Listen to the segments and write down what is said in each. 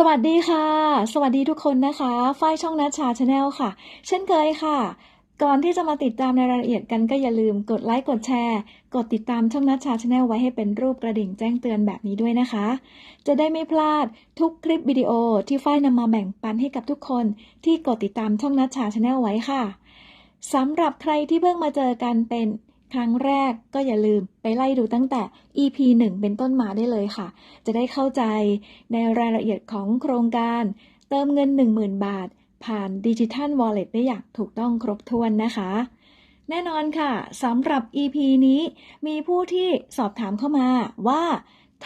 สวัสดีค่ะ สวัสดีทุกคนนะคะ ฝ้ายช่องนัชชาชาแนลค่ะ เช่นเคยค่ะ ก่อนที่จะมาติดตามในรายละเอียดกันก็อย่าลืมกดไลค์กดแชร์ กดติดตามช่องนัชชาชาแนลไว้ให้เป็นรูปกระดิ่งแจ้งเตือนแบบนี้ด้วยนะคะ จะได้ไม่พลาดทุกคลิปวิดีโอที่ฝ้ายนำมาแบ่งปันให้กับทุกคน ที่กดติดตามช่องนัชชาชาแนลไว้ค่ะสำหรับใครที่เพิ่งมาเจอกันเป็น ครั้งแรกก็อย่าลืมไปไล่ดูตั้งแต่ EP 1 เป็นต้นมาได้เลยค่ะ จะได้เข้าใจในรายละเอียดของโครงการ เติมเงิน 10,000 บาท ผ่านดิจิทัล Wallet ได้อย่างถูกต้องครบถ้วนนะคะ แน่นอนค่ะสำหรับ EP นี้มีผู้ที่สอบถามเข้ามาว่า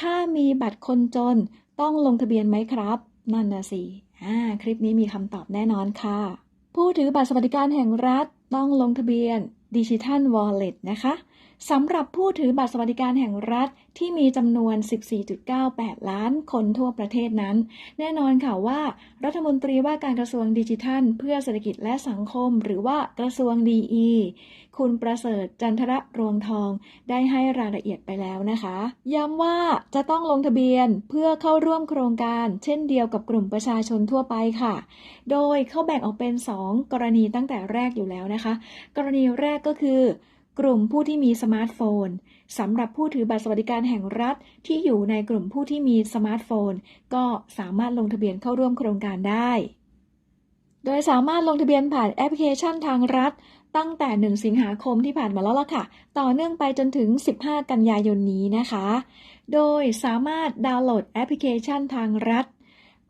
ถ้ามีบัตรคนจนต้องลงทะเบียนไหมครับ นั่นนะสิอ่าคลิปนี้มีคำตอบแน่นอนค่ะ ผู้ถือบัตรสวัสดิการแห่งรัฐต้องลงทะเบียน ดิจิทัล Wallet นะคะสำหรับผู้ถือบัตรสวัสดิการแห่งรัฐที่มีจำนวน 14.98 ล้านคนทั่วประเทศนั้น แน่นอนค่ะว่า รัฐมนตรีว่าการกระทรวงดิจิทัล เพื่อเศรษฐกิจและสังคม หรือว่ากระทรวงดีอีคุณประเสริฐจันทระรวงทอง ได้ให้รายละเอียดไปแล้วนะคะ ย้ำว่าจะต้องลงทะเบียนเพื่อเข้าร่วมโครงการ เช่นเดียวกับกลุ่มประชาชนทั่วไปค่ะ โดยเขาแบ่งออกเป็น 2 กรณีตั้งแต่แรกอยู่แล้วนะคะ กรณีแรกก็คือ กลุ่มผู้ที่มีสมาร์ทโฟนสำหรับผู้ถือบัตรสวัสดิการแห่งรัฐที่อยู่ในกลุ่มผู้ที่มีสมาร์ทโฟน ก็สามารถลงทะเบียนเข้าร่วมโครงการได้ โดยสามารถลงทะเบียนผ่านแอปพลิเคชันทางรัฐ ตั้งแต่ 1 สิงหาคมที่ผ่านมาแล้วล่ะค่ะ ต่อเนื่องไปจนถึง 15 กันยายนนี้นะคะ โดยสามารถดาวน์โหลดแอปพลิเคชันทางรัฐ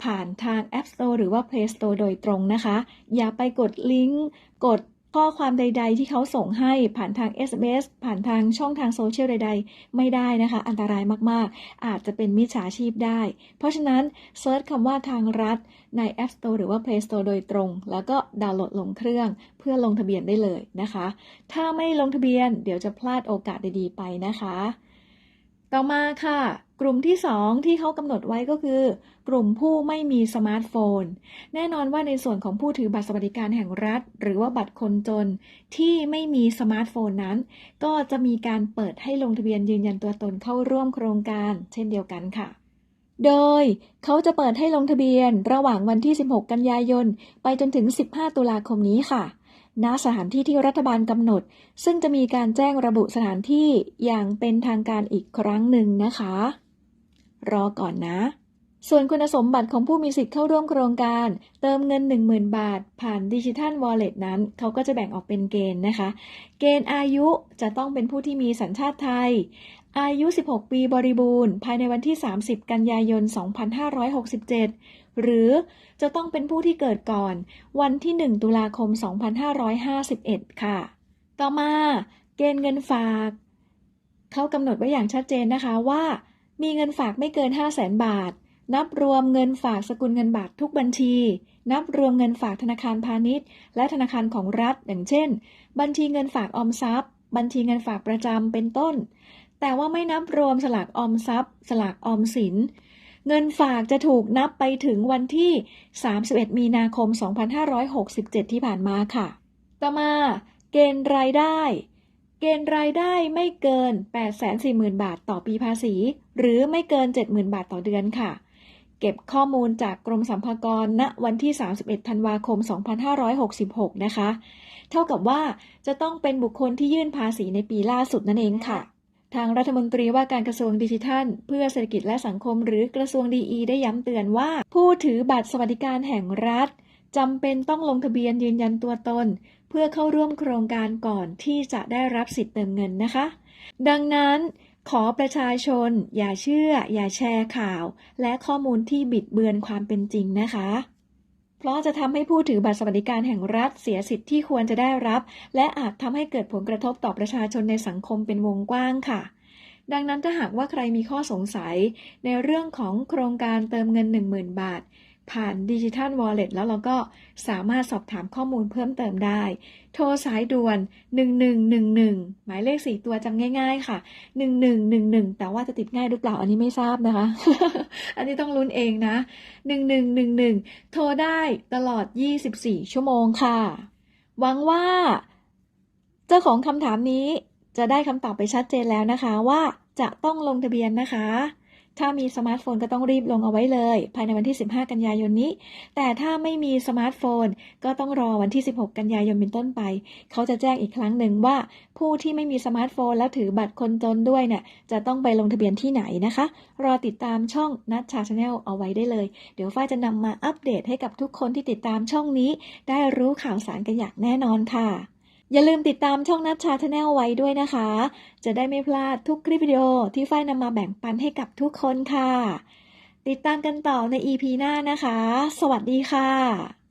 ผ่านทาง App Store หรือว่า Play Store โดยตรงนะคะ อย่าไปกดลิงก์ กด ข้อความใด ๆ ที่เขาส่งให้ผ่านทาง SMS ผ่านทางช่องทางโซเชียลใด ๆ ไม่ได้นะคะ อันตรายมากๆ อาจจะเป็นมิจฉาชีพได้ เพราะฉะนั้นเซิร์ชคำว่าทางรัฐใน App Store หรือว่า Play Store โดยตรง แล้วก็ดาวน์โหลดลงเครื่องเพื่อลงทะเบียนได้เลยนะคะ ถ้าไม่ลงทะเบียนเดี๋ยวจะพลาดโอกาสดีๆ ไปนะคะ ต่อมาค่ะ กลุ่มที่ 2 ที่เขากำหนดไว้ก็คือ กลุ่มผู้ไม่มีสมาร์ทโฟน แน่นอนว่าในส่วนของผู้ถือบัตรสวัสดิการแห่งรัฐ หรือว่าบัตรคนจนที่ไม่มีสมาร์ทโฟนนั้น ก็จะมีการเปิดให้ลงทะเบียนยืนยันตัวตนเข้าร่วมโครงการ เช่นเดียวกันค่ะโดยเขาจะเปิดให้ลงทะเบียนระหว่างวันที่ 16 กันยายน ไปจนถึง 15 ตุลาคมนี้ค่ะ ณ สถานที่ที่รัฐบาลกำหนด ซึ่งจะมีการแจ้งระบุสถานที่อย่างเป็นทางการอีกครั้งหนึ่งนะคะ รอก่อนนะ ส่วนคุณสมบัติของผู้มีสิทธิ์เข้าร่วมโครงการ เติมเงิน 10,000 บาท ผ่านดิจิทัลวอลเล็ตนั้น เขาก็จะแบ่งออกเป็นเกณฑ์นะคะ เกณฑ์อายุจะต้องเป็นผู้ที่มีสัญชาติไทย อายุ 16 ปีบริบูรณ์ ภายในวันที่ 30 กันยายน 2567 หรือจะต้องเป็นผู้ที่เกิดก่อน วันที่ 1 ตุลาคม 2551 ค่ะ ต่อมา เกณฑ์เงินฝาก เขากำหนดไว้อย่างชัดเจนนะคะว่า มีเงินฝากไม่เกิน 5 0 0แสนบาท นับรวมเงินฝากสกุลเงินบาททุกบัญชี นับรวมเงินฝากธนาคารพาณิชย์ และธนาคารของรัฐ อย่างเช่น บัญชีเงินฝากออมทรัพย์ บัญชีเงินฝากประจำเป็นต้น แต่ว่าไม่นับรวมสลากออมทรัพย์ สลากออมสิน เงินฝากจะถูกนับไปถึงวันที่ 31 มีนาคม 2567 ที่ผ่านมาค่ะ ต่อมา เกณฑ์รายได้ เกณฑ์รายได้ไม่เกิน 840,000 บาทต่อปีภาษี หรือไม่เกิน 70,000 บาทต่อเดือนค่ะ เก็บข้อมูลจากกรมสรรพากรณวันที่ 31 ธันวาคม 2566 นะคะ เท่ากับว่าจะต้องเป็นบุคคลที่ยื่นภาษีในปีล่าสุดนั่นเองค่ะ ทางรัฐมนตรีว่าการกระทรวงดิจิทัล เพื่อเศรษฐกิจและสังคมหรือกระทรวงดีได้ย้ำเตือนว่า ผู้ถือบัตรสวัสดิการแห่งรัฐ จำเป็นต้องลงทะเบียนยืนยันตัวตน เพื่อเข้าร่วมโครงการก่อนที่จะได้รับสิทธิ์เติมเงินนะคะ ดังนั้นขอประชาชน อย่าเชื่อ อย่าแชร์ข่าว และข้อมูลที่บิดเบือนความเป็นจริงนะคะ เพราะจะทำให้ผู้ถือบัตรสวัสดิการแห่งรัฐเสียสิทธิ์ที่ควรจะได้รับ และอาจทำให้เกิดผลกระทบต่อประชาชนในสังคมเป็นวงกว้างค่ะ ดังนั้นถ้าหากว่าใครมีข้อสงสัยในเรื่องของโครงการเติมเงิน 10,000 บาท ผ่านดิจิทัลวอลเล็ตแล้วเราก็สามารถสอบถามข้อมูลเพิ่มเติมได้ โทรสายด่วน 1111 หมายเลข 4 ตัวจำง่ายๆค่ะ 1111 แต่ว่าจะติดง่ายหรือเปล่าอันนี้ไม่ทราบนะคะ อันนี้ต้องลุ้นเองนะ 1111 โทรได้ตลอด 24 ชั่วโมงค่ะ หวังว่า เจ้าของคำถามนี้จะได้คำตอบไปชัดเจนแล้วนะคะว่าจะต้องลงทะเบียนนะคะ ถ้ามีสมาร์ทโฟนก็ต้องรีบลงเอาไว้เลย ภายในวันที่ 15 กันยายนนี้ แต่ถ้าไม่มีสมาร์ทโฟน ก็ต้องรอวันที่ 16 กันยายนเป็นต้นไป เขาจะแจ้งอีกครั้งหนึ่งว่า ผู้ที่ไม่มีสมาร์ทโฟน แล้วถือบัตรคนจนด้วยเนี่ยจะต้องไปลงทะเบียนที่ไหนนะคะ รอติดตามช่องนัทชาชาแนลเอาไว้ได้เลย เดี๋ยวฝ้ายจะนำมาอัปเดตให้กับทุกคนที่ติดตามช่องนี้ ได้รู้ข่าวสารกันอย่างแน่นอนค่ะ อย่าลืมติดตามช่องนัทชาชาแนลไว้ด้วยนะคะ จะได้ไม่พลาดทุกคลิปวิดีโอที่ฝ้ายนำมาแบ่งปันให้กับทุกคนค่ะ ติดตามกันต่อใน EP หน้านะคะ สวัสดีค่ะ